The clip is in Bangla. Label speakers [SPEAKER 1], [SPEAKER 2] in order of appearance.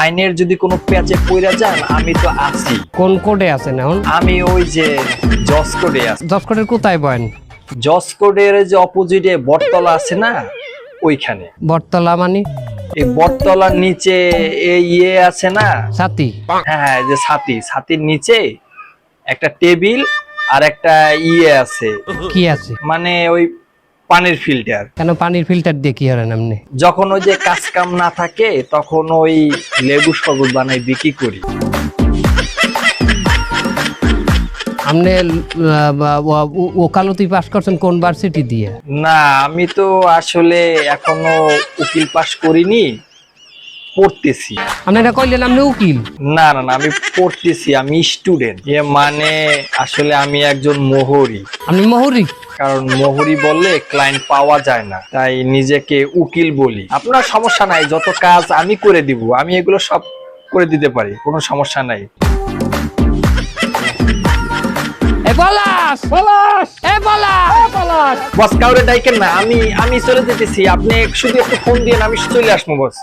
[SPEAKER 1] আইনের যদি কোনো পেঁচে পইরা যান আমি তো আছি।
[SPEAKER 2] কোন কোডে আছেন এখন?
[SPEAKER 1] আমি ওই যে জজ কোডে আছি।
[SPEAKER 2] দশ কোডের কোথায় বয়েন?
[SPEAKER 1] জজ কোডের যে অপোজিটে বটতলা আছে না ওইখানে।
[SPEAKER 2] বটতলা মানে?
[SPEAKER 1] এই বটতলার নিচে এই ইয়ে আছে না?
[SPEAKER 2] সাথী
[SPEAKER 1] হ্যাঁ হ্যাঁ যে ছাতি। ছাতির নিচে একটা টেবিল আর একটা ইয়ে আছে।
[SPEAKER 2] কি আছে?
[SPEAKER 1] মানে ওই পানির ফিল্টার
[SPEAKER 2] কেন পানির ফিল্টার দিয়ে কি হারেন আপনি
[SPEAKER 1] যখন ওই যে কাজ কাম না থাকে তখন ওই লেবু শরবত বানাই বিক্রি করি।
[SPEAKER 2] আপনি ওকালতি পাস করছেন কোন ভার্সিটি দিয়ে?
[SPEAKER 1] না আমি তো আসলে এখনও উকিল পাস করিনি পড়তেছি।
[SPEAKER 2] আপনি এটা কইলেন আপনি উকিল?
[SPEAKER 1] না না না আমি পড়তেছি আমি স্টুডেন্ট মানে আসলে আমি একজন মোহরি।
[SPEAKER 2] আপনি মহুরি?
[SPEAKER 1] কারণ মোহরি বললে ক্লায়েন্ট পাওয়া যায় না। তাই নিজেকে উকিল বলি। আপনার সমস্যা নাই যত কাজ আমি করে দিব আমি এগুলো সব করে দিতে পারি কোনো সমস্যা নাই। বস কাউরে ডাইকেন না আমি আমি চলে যেতেছি। আপনি শুধু একটু ফোন দিয়ে আমি চলে আসব বস।